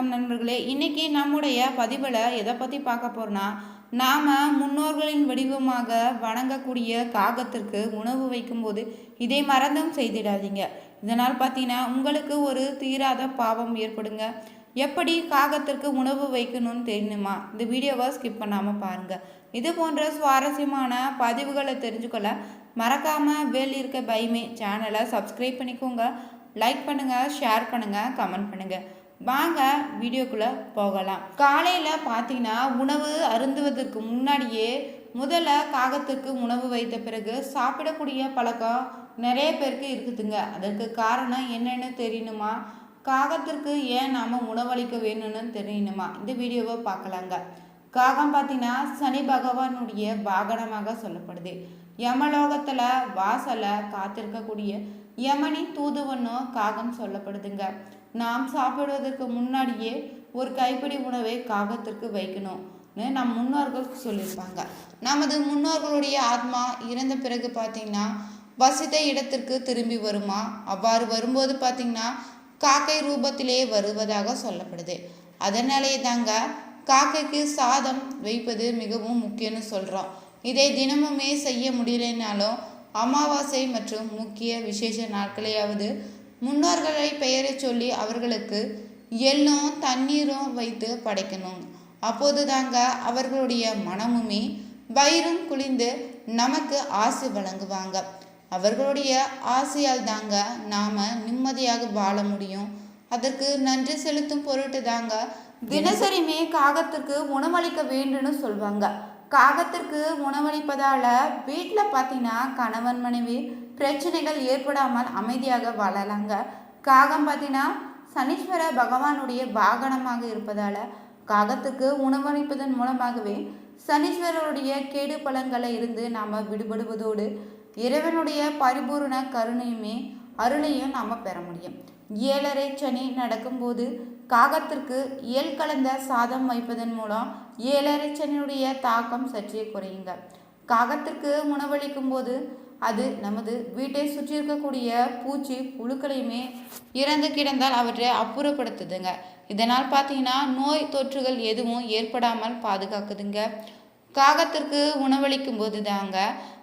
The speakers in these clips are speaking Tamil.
வணக்கம் நண்பர்களே. இன்னைக்கு நம்முடைய பதிவில் எதை பற்றி பார்க்க போகிறோன்னா நாம் முன்னோர்களின் வடிவமாக வணங்கக்கூடிய காகத்திற்கு உணவு வைக்கும்போது இதை மறந்தும் செய்திடாதீங்க. இதனால் பார்த்தீங்கன்னா உங்களுக்கு ஒரு தீராத பாவம் ஏற்படுங்க. எப்படி காகத்திற்கு உணவு வைக்கணும்னு தெரியணுமா? இந்த வீடியோவை ஸ்கிப் பண்ணாமல் பாருங்கள் இது போன்ற சுவாரஸ்யமான பதிவுகளை தெரிஞ்சுக்கொள்ள மறக்காமல் வேல் இருக்க பைமே சேனலை சப்ஸ்கிரைப் பண்ணிக்கோங்க. லைக் பண்ணுங்கள் ஷேர் பண்ணுங்கள் கமெண்ட் பண்ணுங்கள் வாங்க வீடியோக்குள்ளே போகலாம். காலையில் பார்த்தீங்கன்னா உணவு அருந்துவதற்கு முன்னாடியே முதல்ல காகத்துக்கு உணவு வைத்த பிறகு சாப்பிடக்கூடிய பழக்கம் நிறைய பேருக்கு இருக்குதுங்க. அதற்கு காரணம் என்னென்னு தெரியணுமா? காகத்திற்கு ஏன் நாம் உணவளிக்க வேணும்னு தெரியணுமா? இந்த வீடியோவை பார்க்கலாங்க. காகம் பார்த்தீங்கன்னா சனி பகவானுடைய வாகனமாக சொல்லப்படுது. யமலோகத்தில் வாசலை காத்திருக்கக்கூடிய யமனின் தூதுவனும் காகம் சொல்லப்படுதுங்க. நாம் சாப்பிடுவதற்கு முன்னாடியே ஒரு கைப்பிடி உணவை காகத்திற்கு வைக்கணும்னு நம் முன்னோர்கள் சொல்லியிருப்பாங்க. நமது முன்னோர்களுடைய ஆத்மா இறந்த பிறகு பார்த்தீங்கன்னா வசித்த இடத்திற்கு திரும்பி வருமா? அவ்வாறு வரும்போது பார்த்தீங்கன்னா காக்கை ரூபத்திலே வருவதாக சொல்லப்படுது. அதனாலே தாங்க காக்கைக்கு சாதம் வைப்பது மிகவும் முக்கியம்னு சொல்கிறோம் இதை தினமுமே செய்ய முடியலைனாலும் அமாவாசை மற்றும் முக்கிய விசேஷ நாட்களையாவது முன்னோர்களை பெயரை சொல்லி அவர்களுக்கு எள்ளும் தண்ணீரும் வைத்து படைக்கணும். அப்போது தாங்க அவர்களுடைய மனமுமே வயிறும் குளிந்து நமக்கு ஆசை வழங்குவாங்க. அவர்களுடைய ஆசையால் தாங்க நாம் நிம்மதியாக வாழ முடியும். அதற்கு நன்றி செலுத்தும் பொருட்டு தாங்க தினசரிமே காகத்துக்கு உணவளிக்க வேண்டும்னு சொல்லுவாங்க காகத்திற்கு உணவளிப்பதால் வீட்டில் பார்த்தீங்கன்னா கணவன் மனைவி பிரச்சனைகள் ஏற்படாமல் அமைதியாக வாழலாங்க. காகம் பார்த்தீங்கன்னா சனீஸ்வர பகவானுடைய வாகனமாக இருப்பதால் காகத்துக்கு உணவளிப்பதன் மூலமாகவே சனீஸ்வரருடைய கேடு பலன்களை இருந்து நாம் விடுபடுவதோடு இறைவனுடைய பரிபூர்ண கருணையுமே அருளையும் நாம் பெற முடியும். ஏழரை சனி நடக்கும்போது காகத்திற்கு இயல் கலந்த சாதம் வைப்பதன் மூலம் ஏழரை தாக்கம் சற்றே குறையுங்க. காகத்திற்கு உணவளிக்கும் போது அது நமது வீட்டை சுற்றி இருக்கக்கூடிய பூச்சி புழுக்களையுமே இறந்து கிடந்தால் அவற்றை அப்புறப்படுத்துதுங்க. இதனால் பார்த்தீங்கன்னா நோய் தொற்றுகள் எதுவும் ஏற்படாமல் பாதுகாக்குதுங்க. காகத்திற்கு உணவளிக்கும் போது தாங்க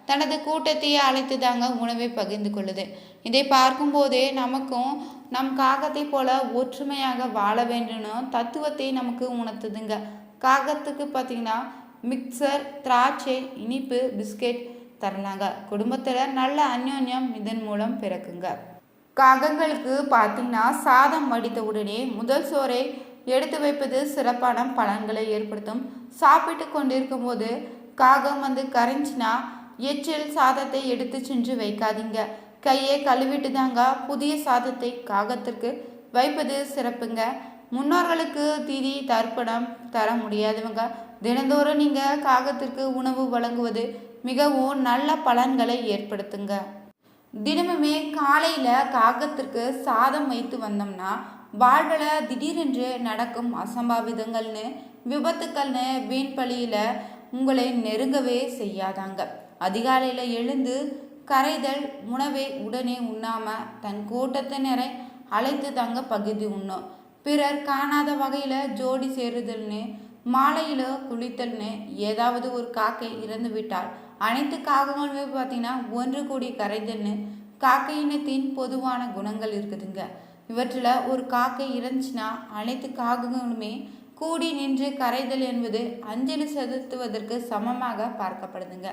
தனது கூட்டத்தையே அழைத்து தாங்க உணவை பகிர்ந்து கொள்ளுது. இதை பார்க்கும்போதே நமக்கும் நம் காகத்தை போல ஒற்றுமையாக வாழ வேண்டும் தத்துவத்தை நமக்கு உணர்த்துதுங்க. காகத்துக்கு பார்த்தீங்கன்னா மிக்சர் திராட்சை இனிப்பு பிஸ்கெட் தரலாங்க. குடும்பத்தில் நல்ல அந்யோன்யம் இதன் மூலம் பிறக்குங்க. காகங்களுக்கு பார்த்தீங்கன்னா சாதம் வடித்த உடனே முதல் சோறை எடுத்து வைப்பது சிறப்பான பலன்களை ஏற்படுத்தும். சாப்பிட்டு கொண்டிருக்கும் போது காகம் வந்து கரைஞ்சினா எச்சில் சாதத்தை எடுத்து சென்று வைக்காதீங்க. கையை கழுவிட்டு தாங்க புதிய சாதத்தை காகத்திற்கு வைப்பது சிறப்புங்க. முன்னோர்களுக்கு திதி தர்ப்பணம் தர முடியாதவங்க. தினந்தோறும் நீங்கள் காகத்திற்கு உணவு வழங்குவது மிகவும் நல்ல பலன்களை ஏற்படுத்துங்க. தினமுமே காலையில் காகத்திற்கு சாதம் வைத்து வந்தோம்னா வாழ்வில் திடீரென்று நடக்கும் அசம்பாவிதங்கள்னு விபத்துக்கள்னு வீண் பழியில் உங்களை நெருங்கவே செய்யாதாங்க. அதிகாலையில் எழுந்து கரைதல் உணவை உடனே உண்ணாம தன் கூட்டத்தினரை அழைத்து தங்க பகுதி உண்ணும் பிறர் காணாத வகையில் ஜோடி சேருதல்னு மாலையில் குளித்தல்னு ஏதாவது ஒரு காக்கை இறந்து விட்டால் அனைத்து காகங்களுமே பார்த்தீங்கன்னா ஒன்று கூடி கரைதல்னு காக்கை இனத்தின் பொதுவான குணங்கள் இருக்குதுங்க. இவற்றில் ஒரு காக்கை இறந்துச்சுன்னா அனைத்து காகங்களுமே கூடி நின்று கரைதல் என்பது அஞ்சலி செலுத்துவதற்கு சமமாக பார்க்கப்படுதுங்க.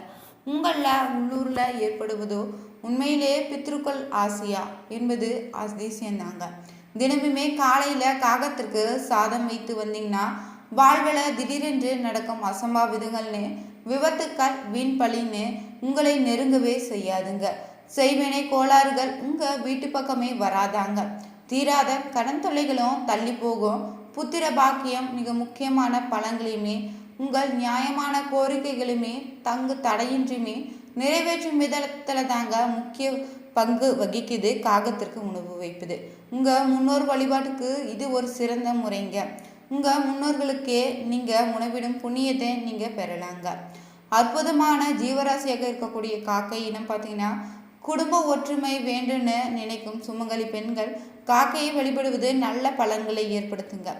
உங்களில் உள்ளூரில் ஏற்படுவதோ உண்மையிலே பித்ருக்கள் ஆசியா என்பது அதிசயம்தாங்க தினமுமே காலையில் காகத்திற்கு சாதம் வைத்து வந்தீங்கன்னா வாழ்வில் திடீரென்று நடக்கும் அசம்பாவிதங்கள்னு விபத்துக்கள் வீண் பழின்னு உங்களை நெருங்கவே செய்யாதுங்க. செய்வினை கோளாறுகள் உங்கள் வீட்டு பக்கமே வராதாங்க. தீராத கடன் தொல்லைகளும் தள்ளி போகும். புத்திர பாக்கியம் மிக முக்கியமான பலன்களையுமே உங்கள் நியாயமான கோரிக்கைகளுமே தங்கு தடையின்றியுமே நிறைவேற்றும் விதத்தில் தாங்க முக்கிய பங்கு வகிக்குது காகத்திற்கு உணவு வைப்பது. உங்கள் முன்னோர் வழிபாட்டுக்கு இது ஒரு சிறந்த முறைங்க. உங்கள் முன்னோர்களுக்கே நீங்கள் உணவிடும் புண்ணியத்தை நீங்கள் பெறலாங்க. அற்புதமான ஜீவராசியாக இருக்கக்கூடிய காக்கை இனம் பார்த்தீங்கன்னா குடும்ப ஒற்றுமை வேண்டும்னு நினைக்கும் சுமங்கலி பெண்கள் காக்கையை வழிபடுவது நல்ல பலன்களை ஏற்படுத்துங்க.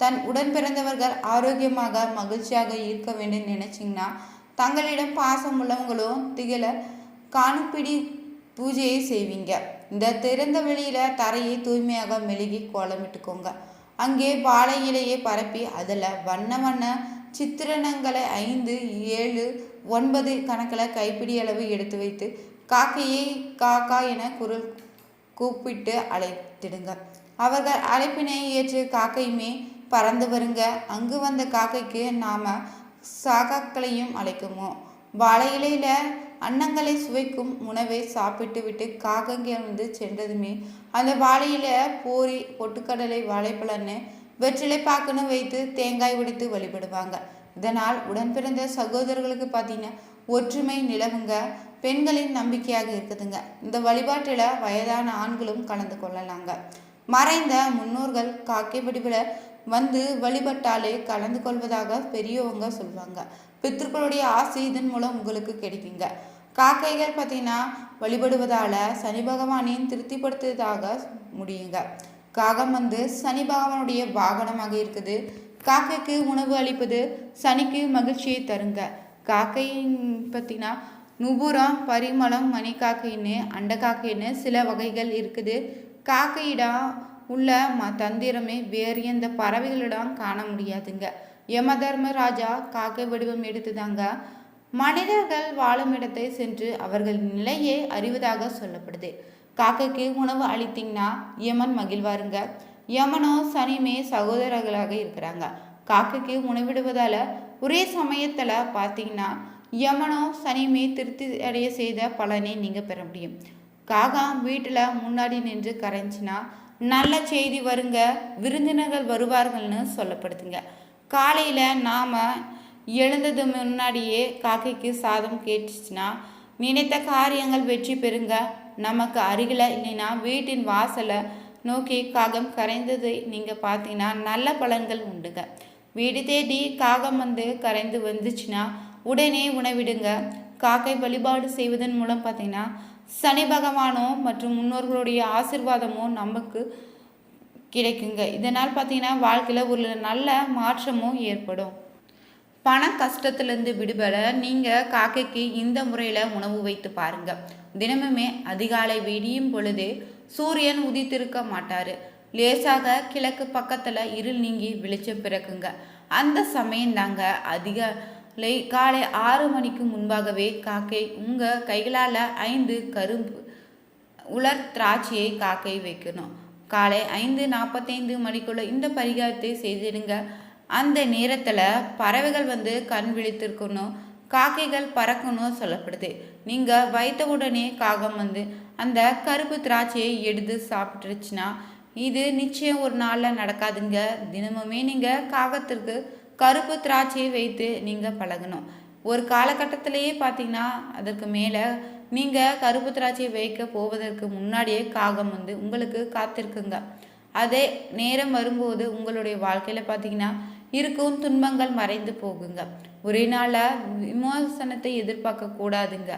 தன் உடன் பிறந்தவர்கள் ஆரோக்கியமாக மகிழ்ச்சியாக இருக்க வேண்டும் நினைச்சிங்கன்னா தங்களிடம் பாசம் உள்ளவங்களும் திகழ காணுப்பிடி பூஜையை செய்வீங்க. இந்த திறந்த வெளியில தரையை தூய்மையாக மெழுகி கோலமிட்டுக்கோங்க அங்கே வாழை இலையை பரப்பி அதில் வண்ண வண்ண சித்திரணங்களை ஐந்து ஏழு ஒன்பது கணக்கில் கைப்பிடி அளவு எடுத்து வைத்து காக்கையை காக்கா என குரல் கூப்பிட்டு அழைத்திடுங்க. அவர்கள் அழைப்பினை ஏற்று காக்கையுமே பறந்து வருங்க. அங்கு வந்த காக்கைக்கு நாம சாகாக்களையும் அழைக்குமோ? வாழை இலையில அன்னங்களை சுவைக்கும் உணவை சாப்பிட்டு விட்டு காக்கங்க வந்து சென்றதுமே அந்த வாழையில பூரி பொட்டுக்கடலை வாழைப்பழன்னு வெற்றிலை பாக்குன்னு வைத்து தேங்காய் உடைத்து வழிபடுவாங்க. இதனால் உடன் பிறந்த சகோதரர்களுக்கு பார்த்தீங்கன்னா ஒற்றுமை நிலவுங்க. பெண்களின் நம்பிக்கையாக இருக்குதுங்க. இந்த வழிபாட்டில் வயதான ஆண்களும் கலந்து கொள்ளலாங்க. மறைந்த முன்னோர்கள் காக்கை வடிவில் வந்து வழிபட்டாலே கலந்து கொள்வதாக பெரியவங்க சொல்லுவாங்க பித்திருக்களுடைய ஆசை இதன் மூலம் உங்களுக்கு கிடைக்குங்க. காக்கைகள் பார்த்தீங்கன்னா வழிபடுவதால் சனி பகவானையும் திருப்திப்படுத்துவதாக முடியுங்க. காகம் வந்து சனி பகவானுடைய வாகனமாக இருக்குது. காக்கைக்கு உணவு அளிப்பது சனிக்கு மகிழ்ச்சியை தருங்க. காக்கை பார்த்தீங்கன்னா நுபுரம் பரிமளம் மணிக்காக்கைன்னு அண்டக்காக்கைன்னு சில வகைகள் இருக்குது. காக்கையிடம் உள்ள ம தந்திரமே வேறு எந்த பறவைகளிடம் காண முடியாதுங்க. யமதர்மராஜா காக்கை வடிவம் எடுத்துதாங்க. மனிதர்கள் வாழும் இடத்தை சென்று அவர்கள் நிலையை அறிவதாக சொல்லப்படுது. காக்கைக்கு உணவு அளித்தீங்கன்னா யமன் மகிழ்வாருங்க. யமனோ சனிமே சகோதரர்களாக இருக்கிறாங்க. காக்கைக்கு உணவிடுவதால் ஒரே சமயத்தில் பார்த்தீங்கன்னா யமனோ சனிமே திருப்தி அடைய செய்த பலனை நீங்கள் பெற முடியும். காகம் வீட்டில் முன்னாடி நின்று கரைஞ்சினா நல்ல செய்தி வருங்க விருந்தினர்கள் வருவார்கள்னு சொல்லப்படுதுங்க. காலையில் நாம் எழுந்தது முன்னாடியே காக்கைக்கு சாதம் கேட்டுச்சுன்னா நினைத்த காரியங்கள் வெற்றி பெறுங்க. நமக்கு அருகில் இல்லைன்னா வீட்டின் வாசலை நோக்கி காகம் கரைந்ததை நீங்கள் பார்த்தீங்கன்னா நல்ல பலன்கள் உண்டுங்க. வீடு தேடி காகம் வந்து கரைந்து வந்துச்சுன்னா உடனே உணவிடுங்க. காக்கை வழிபாடு செய்வதன் மூலம் பார்த்தீங்கன்னா சனி பகவானோ மற்றும் முன்னோர்களுடைய ஆசிர்வாதமோ நமக்கு கிடைக்குங்க. இதனால் பார்த்தீங்கன்னா வாழ்க்கையில் ஒரு நல்ல மாற்றமும் ஏற்படும். பண கஷ்டத்துலேருந்து விடுபட நீங்கள் காக்கைக்கு இந்த முறையில் உணவு வைத்து பாருங்கள் தினமுமே அதிகாலை விடியும் பொழுது சூரியன் உதித்திருக்க மாட்டார். லேசாக கிழக்கு பக்கத்தில் இருள் நீங்கி வெளிச்சம் பிறக்குங்க. அந்த சமயம் தாங்க லை காலை ஆறு மணிக்கு முன்பாகவே காக்கை உங்கள் கைகளால் ஐந்து கரும்பு உலர் திராட்சையை காக்கை வைக்கணும். காலை ஐந்து நாற்பத்தைந்து மணிக்குள்ள இந்த பரிகாரத்தை செய்திடுங்க. அந்த நேரத்தில் பறவைகள் வந்து கண் விழித்திருக்கணும். காக்கைகள் பறக்கணும் சொல்லப்படுது. நீங்கள் வைத்த உடனே காகம் வந்து அந்த கருப்பு திராட்சையை எடுத்து சாப்பிட்டுருச்சுன்னா இது நிச்சயம் ஒரு நாளில் நடக்காதுங்க. தினமுமே நீங்கள் காகத்திற்கு கருப்பு திராட்சையை வைத்து நீங்கள் பழகணும். ஒரு காலகட்டத்திலேயே பார்த்தீங்கன்னா அதற்கு மேலே நீங்கள் கருப்பு திராட்சையை வைக்க போவதற்கு முன்னாடியே காகம் வந்து உங்களுக்கு காத்திருக்குங்க. அதே நேரம் வரும்போது உங்களுடைய வாழ்க்கையில் பார்த்தீங்கன்னா இருக்கும் துன்பங்கள் மறைந்து போகுங்க. ஒரே நாளில் விமோசனத்தை எதிர்பார்க்க கூடாதுங்க.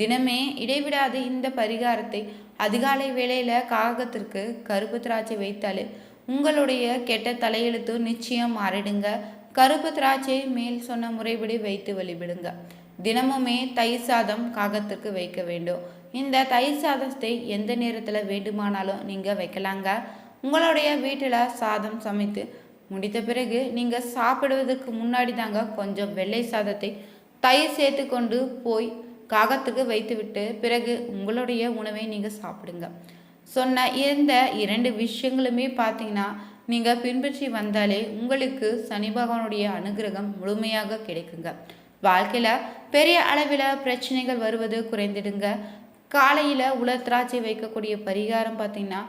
தினமே இடைவிடாது இந்த பரிகாரத்தை. அதிகாலை வேளையில் காகத்திற்கு கருப்பு திராட்சை வைத்தாலே உங்களுடைய கெட்ட தலையெழுத்து நிச்சயம் மாறிடுங்க. கருப்பு திராட்சை மேல் சொன்ன முறைப்படி வைத்து வழிபடுங்க. தினமுமே தயிர் சாதம் காகத்திற்கு வைக்க வேண்டும். இந்த தயிர் சாதத்தை எந்த நேரத்தில் வேண்டுமானாலும் நீங்கள் வைக்கலாங்க. உங்களுடைய வீட்டில் சாதம் சமைத்து முடித்த பிறகு நீங்கள் சாப்பிடுவதற்கு முன்னாடி தாங்க கொஞ்சம் வெள்ளை சாதத்தை தயிர் சேர்த்து கொண்டு போய் காகத்துக்கு வைத்துவிட்டு பிறகு உங்களுடைய உணவை நீங்கள் சாப்பிடுங்க. சொன்ன இந்த இரண்டு விஷயங்களுமே பார்த்தீங்கன்னா நீங்கள் பின்பற்றி வந்தாலே உங்களுக்கு சனி பகவானுடைய அனுகிரகம் முழுமையாக கிடைக்குங்க. வாழ்க்கையில் பெரிய அளவில் பிரச்சனைகள் வருவது குறைந்திடுங்க. காலையில் உலர் திராட்சை வைக்கக்கூடிய பரிகாரம் பார்த்தீங்கன்னா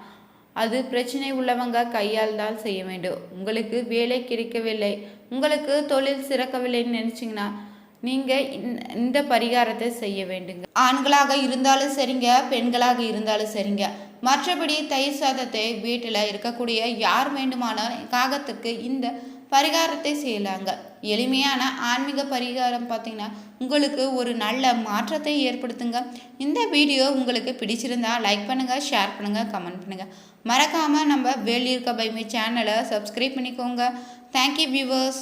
அது பிரச்சனை உள்ளவங்க கையால் தான் செய்ய வேண்டும். உங்களுக்கு வேலை கிடைக்கவில்லை உங்களுக்கு தொழில் சிறக்கவில்லைன்னு நினச்சிங்கன்னா நீங்கள் இந்த பரிகாரத்தை செய்ய வேண்டுங்க. ஆண்களாக இருந்தாலும் சரிங்க பெண்களாக இருந்தாலும் சரிங்க. மற்றபடி தயிர் சாதத்தை வீட்டில் இருக்கக்கூடிய யார் வேண்டுமானாலும் காகத்துக்கு இந்த பரிகாரத்தை செய்யலாங்க. எளிமையான ஆன்மீக பரிகாரம் பார்த்தீங்கன்னா உங்களுக்கு ஒரு நல்ல மாற்றத்தை ஏற்படுத்துங்க. இந்த வீடியோ உங்களுக்கு பிடிச்சிருந்தா லைக் பண்ணுங்கள் ஷேர் பண்ணுங்கள் கமெண்ட் பண்ணுங்கள் மறக்காமல் நம்ம வேலியிருக்க பைமை சேனலை சப்ஸ்கிரைப் பண்ணிக்கோங்க. Thank you viewers